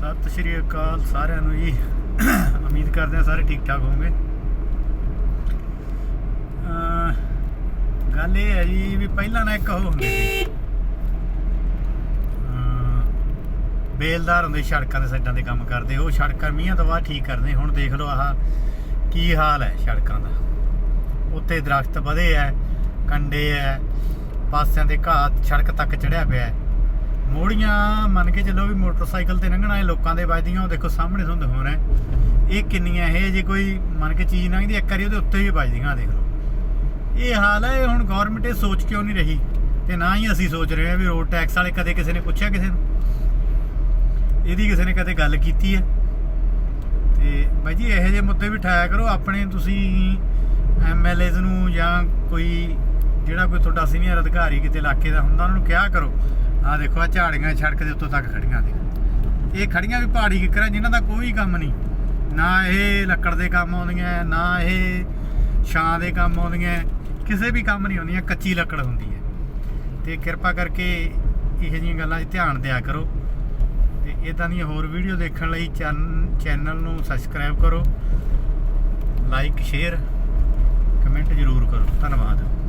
ਸਤਿ ਸ਼੍ਰੀ ਅਕਾਲ ਸਾਰਿਆਂ ਨੂੰ ਜੀ। ਉਮੀਦ ਕਰਦੇ ਹਾਂ ਸਾਰੇ ਠੀਕ ਠਾਕ ਹੋਵੋਗੇ। ਅਹ ਗੱਲ ਇਹ ਹੈ ਜੀ ਵੀ ਪਹਿਲਾਂ ਨਾ ਇੱਕ ਉਹ ਹੁੰਦੇ ਸੀ। ਅਹ ਬੇਲਦਾਰ ਹੁੰਦੇ ਸੜਕਾਂ ਦੇ ਸਾਈਡਾਂ ਤੇ ਕੰਮ ਕਰਦੇ। ਉਹ ਸੜਕਾਂ ਮੀਆਂ ਤੋਂ ਬਾਅਦ ਠੀਕ ਕਰਦੇ। ਹੁਣ ਦੇਖ ਲਓ ਆਹ ਕੀ ਹਾਲ ਹੈ ਸੜਕਾਂ ਦਾ। ਉੱਤੇ ਦਰਖਤ ਵਧੇ ਐ ਕੰਡੇ ਐ ਪਾਸਿਆਂ ਤੇ ਘਾਹ ਸੜਕ ਤੱਕ ਚੜਿਆ ਪਿਆ ਹੈ। ਮੋੜੀਆਂ ਮੰਨ ਕੇ ਚੱਲੋ ਵੀ ਮੋਟਰਸਾਈਕਲ ਤੇ ਲੰਘਣਾ, ਇਹ ਲੋਕਾਂ ਦੇ ਵੱਜਦੀਆਂ, ਉਹ ਦੇਖੋ ਸਾਹਮਣੇ ਤੁਹਾਨੂੰ ਦਿਖਾਉਣਾ ਹੈ। ਇਹ ਕਿੰਨੀਆਂ, ਇਹ ਜੇ ਕੋਈ ਮੰਨ ਕੇ ਚੀਜ਼ ਲੰਘਦੀ, ਇੱਕ ਵਾਰੀ ਉਹਦੇ ਉੱਤੇ ਵੀ ਵੱਜਦੀਆਂ, ਦੇਖ ਲਓ। ਇਹ ਹਾਲ ਹੈ ਹੁਣ ਗਵਰਨਮੈਂਟ ਇਹ ਸੋਚ ਕਿਉਂ ਨਹੀਂ ਰਹੀ? ਤੇ ਨਾ ਹੀ ਅਸੀਂ ਸੋਚ ਰਹੇ ਹਾਂ ਵੀ ਰੋਡ ਟੈਕਸ ਵਾਲੇ ਕਦੇ ਕਿਸੇ ਨੇ ਪੁੱਛਿਆ ਕਿਸੇ ਨੂੰ? ਇਹਦੀ ਕਿਸੇ ਨੇ ਕਦੇ ਗੱਲ ਕੀਤੀ ਹੈ? ਤੇ ਬਾਈ ਜੀ, ਇਹੋ ਜਿਹੇ ਮੁੱਦੇ ਵੀ ਠਾਇਆ ਕਰੋ, ਆਪਣੇ ਤੁਸੀਂ ਐਮਐਲਏਜ਼ ਨੂੰ ਜਾਂ ਕੋਈ ਜਿਹੜਾ ਕੋਈ ਤੁਹਾਡਾ ਸੀਨੀਅਰ ਅਧਿਕਾਰੀ ਕਿਤੇ ਇਲਾਕੇ ਦਾ ਹੁੰਦਾ, ਉਹਨਾਂ ਨੂੰ ਕਿਹਾ ਕਰੋ, ਆਹ ਦੇਖੋ ਆ ਝਾੜੀਆਂ ਸੜਕ ਦੇ ਉੱਤੋਂ ਤੱਕ ਖੜੀਆਂ ਦੇ ਇਹ ਖੜੀਆਂ ਵੀ ਪਹਾੜੀ ਕਿੱਕਰਾਂ, ਜਿਨ੍ਹਾਂ ਦਾ ਕੋਈ ਕੰਮ ਨਹੀਂ। ਨਾ ਇਹ ਲੱਕੜ ਦੇ ਕੰਮ ਆਉਂਦੀਆਂ, ਨਾ ਇਹ ਛਾਂ ਦੇ ਕੰਮ ਆਉਂਦੀਆਂ, ਕਿਸੇ ਵੀ ਕੰਮ ਨਹੀਂ ਆਉਂਦੀਆਂ, ਕੱਚੀ ਲੱਕੜ ਹੁੰਦੀ ਹੈ। ਤੇ ਕਿਰਪਾ ਕਰਕੇ ਇਹੋ ਜਿਹੀਆਂ ਗੱਲਾਂ 'ਚ ਧਿਆਨ ਦਿਆ ਕਰੋ। ਤੇ ਇਦਾਂ ਦੀਆਂ ਹੋਰ ਵੀਡੀਓ ਦੇਖਣ ਲਈ ਚੈਨ- ਚੈਨਲ ਨੂੰ ਸਬਸਕ੍ਰਾਈਬ ਕਰੋ। ਲਾਈਕ ਸ਼ੇਅਰ ਕਮੈਂਟ ਜ਼ਰੂਰ ਕਰੋ। ਧੰਨਵਾਦ।